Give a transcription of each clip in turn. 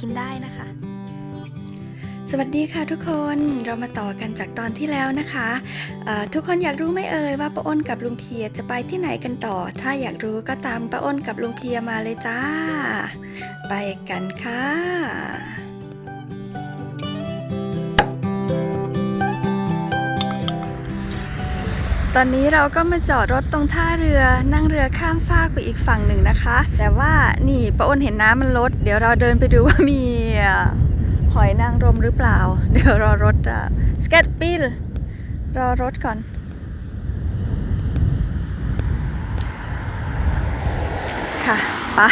กินได้นะคะ สวัสดีค่ะทุกคนเรามาต่อกันจากตอนที่แล้วนะคะทุกคนอยากรู้ไหมเอ่ยว่าป้าอ้นกับลุงเพียจะไปที่ไหนกันต่อ ถ้าอยากรู้ก็ตามป้าอ้นกับลุงเพียมาเลยจ้า ไปกันค่ะ ตอนนี้เราก็มาจอดรถตรงท่าเรือนั่งเรือข้ามฟากไปอีกฝั่งหนึ่งนะคะ แต่ว่านี่ป้าอ้นเห็นน้ำมันลด เดี๋ยวเราเดินไปดูว่ามีหอยนางรมหรือเปล่า เดี๋ยวรอรถอะสเก็ตปิลรอรถก่อน ค่ะปะ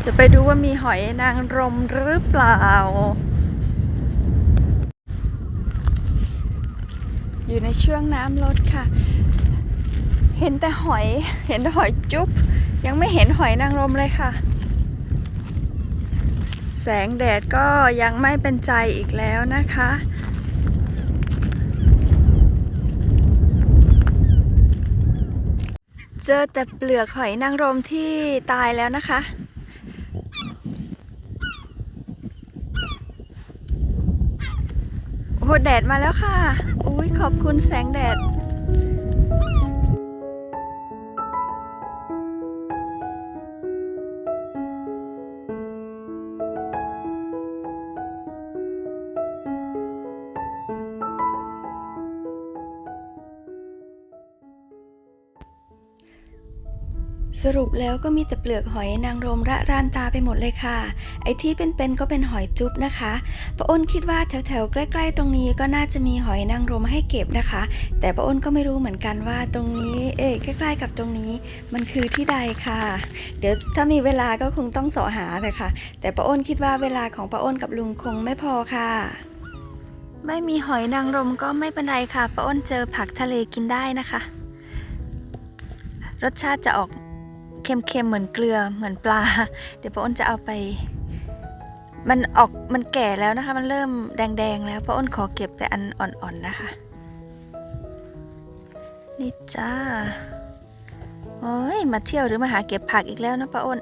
เดี๋ยวไปดูว่ามีหอยนางรมหรือเปล่า อยู่ในช่วงน้ำลดค่ะ เห็นแต่หอย เห็นแต่หอยจุ๊บ ยังไม่เห็นหอยนางรมเลยค่ะ แสงแดดก็ยังไม่เป็นใจอีกแล้วนะคะเจอแต่เปลือกหอยนางรมที่ตายแล้วนะคะ โอ้โห แดดมาแล้วค่ะ อุ้ยขอบคุณแสงแดด สรุปแล้วก็มีแต่เปลือกหอยนางรมระรานตาไปหมดเลยค่ะ ไอ้ที่เป็นๆก็เป็นหอยจุ๊บนะคะป้าอ้นคิดว่าแถวๆใกล้ ๆ ตรงนี้ก็น่าจะมีหอยนางรมให้เก็บนะคะ แต่ป้าอ้นก็ไม่รู้เหมือนกันว่าตรงนี้เอ๊ใกล้ ๆ กับตรงนี้ มันคือที่ใดค่ะ เดี๋ยวถ้ามีเวลาก็คงต้องเสอหาเลยค่ะ แต่ป้าอ้นคิดว่าเวลาของป้าอ้นกับลุงคงไม่พอค่ะไม่มีหอยนางรมก็ไม่เป็นไรค่ะป้าอ้นเจอผักทะเลกินได้นะคะ รสชาติจะออก เค็มๆเหมือนเกลือเหมือนปลา เดี๋ยวป้าอ้นจะเอาไป มันออกมันแก่แล้วนะคะ มันเริ่มแดงๆแล้วป้าอ้นขอเก็บแต่อันอ่อนๆนะคะ นี่จ้าโอ้ยมาเที่ยวหรือมาหาเก็บผักอีกแล้วนะป้าอ้น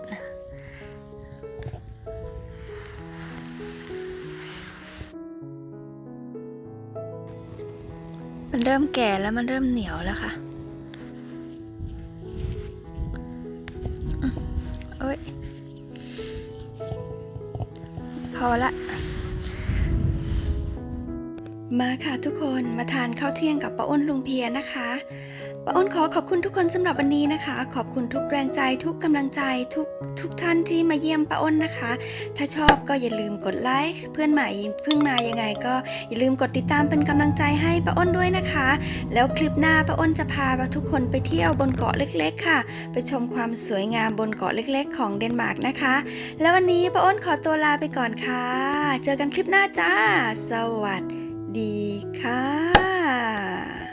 มันเริ่มแก่แล้วมันเริ่มเหนียวแล้วค่ะ อละ มาค่ะทุกคนมาทานข้าวเที่ยงกับป้าอ้นลุงเพียนะคะป้าอ้นขอขอบคุณทุกคนสำหรับวันนี้นะคะ ขอบคุณทุกแรงใจทุกกำลังใจทุกทุกท่านที่มาเยี่ยมป้าอ้นนะคะ ถ้าชอบก็อย่าลืมกดไลค์เพื่อนใหม่เพิ่งมายังไง ก็อย่าลืมกดติดตามเป็นกำลังใจให้ป้าอ้นด้วยนะคะ แล้วคลิปหน้าป้าอ้นจะพาทุกคนไปเที่ยวบนเกาะเล็ก ๆ ค่ะ ไปชมความสวยงามบนเกาะเล็ก ๆ ของเดนมาร์กนะคะ แล้ววันนี้ป้าอ้นขอตัวลาไปก่อนค่ะ เจอกันคลิปหน้าจ้า สวัสดี ดีค่ะ